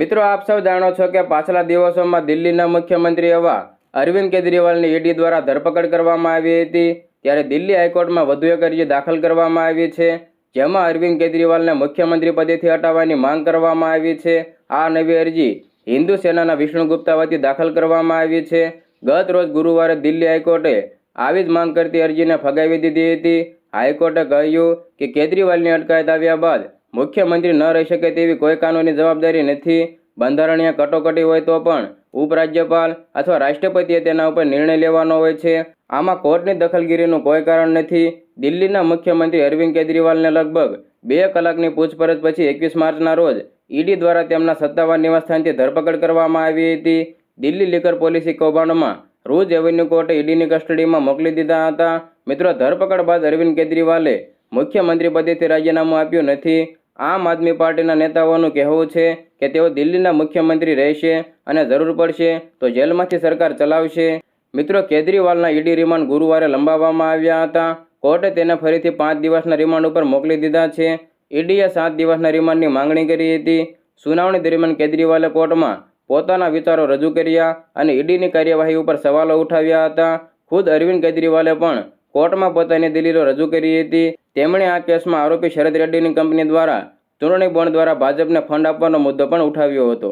મિત્રો, આપ સૌ જાણો છો કે પાછલા દિવસોમાં દિલ્હીના મુખ્યમંત્રી એવા અરવિંદ કેજરીવાલની ઈડી દ્વારા ધરપકડ કરવામાં આવી હતી. ત્યારે દિલ્હી હાઈકોર્ટમાં વધુ એક અરજી દાખલ કરવામાં આવી છે. જેમાં અરવિંદ કેજરીવાલને મુખ્યમંત્રી પદેથી હટાવવાની માંગ કરવામાં આવી છે. આ નવી અરજી હિન્દુ સેનાના વિષ્ણુ ગુપ્તા વતી દાખલ કરવામાં આવી છે. ગત રોજ ગુરુવારે દિલ્હી હાઈકોર્ટે આવી જ માંગ કરતી અરજીને ફગાવી દીધી હતી. હાઈકોર્ટે કહ્યું કે કેજરીવાલની અટકાયત આવ્યા બાદ મુખ્યમંત્રી ન રહી શકે તેવી કોઈ કાનૂની જવાબદારી નથી. બંધારણીય કટોકટી હોય તો પણ ઉપરાજ્યપાલ અથવા રાષ્ટ્રપતિએ તેના ઉપર નિર્ણય લેવાનો હોય છે. આમાં કોર્ટની દખલગીરીનું કોઈ કારણ નથી. દિલ્હીના મુખ્યમંત્રી અરવિંદ કેજરીવાલને લગભગ બે કલાકની પૂછપરછ પછી એકવીસ માર્ચના રોજ ઈડી દ્વારા તેમના સત્તાવાર નિવાસસ્થાનથી ધરપકડ કરવામાં આવી હતી. દિલ્હી લીકર પોલિસી કૌભાંડમાં રોજ એવન્યુ કોર્ટે ઈડીની કસ્ટડીમાં મોકલી દીધા હતા. મિત્રો, ધરપકડ બાદ અરવિંદ કેજરીવાલે મુખ્યમંત્રી પદેથી રાજીનામું આપ્યું નથી. આમ આદમી પાર્ટીના નેતાઓનું કહેવું છે કે તેઓ દિલ્હીના મુખ્યમંત્રી રહેશે અને જરૂર પડશે તો જેલમાંથી સરકાર ચલાવશે. મિત્રો, કેજરીવાલના ઈડી રિમાન્ડ ગુરુવારે લંબાવવામાં આવ્યા હતા. કોર્ટે તેને ફરીથી પાંચ દિવસના રિમાન્ડ ઉપર મોકલી દીધા છે. ઈડીએ સાત દિવસના રિમાન્ડની માંગણી કરી હતી. સુનાવણી દરમિયાન કેજરીવાલે કોર્ટમાં પોતાના વિચારો રજૂ કર્યા અને ઈડીની કાર્યવાહી ઉપર સવાલો ઉઠાવ્યા હતા. ખુદ અરવિંદ કેજરીવાલે પણ કોર્ટમાં પોતાની દલીલો રજૂ કરી હતી. તેમણે આ કેસમાં આરોપી શરદ રેડ્ડીની કંપની દ્વારા ચૂંટણી બોન્ડ દ્વારા ભાજપને ફંડ આપવાનો મુદ્દો પણ ઉઠાવ્યો હતો.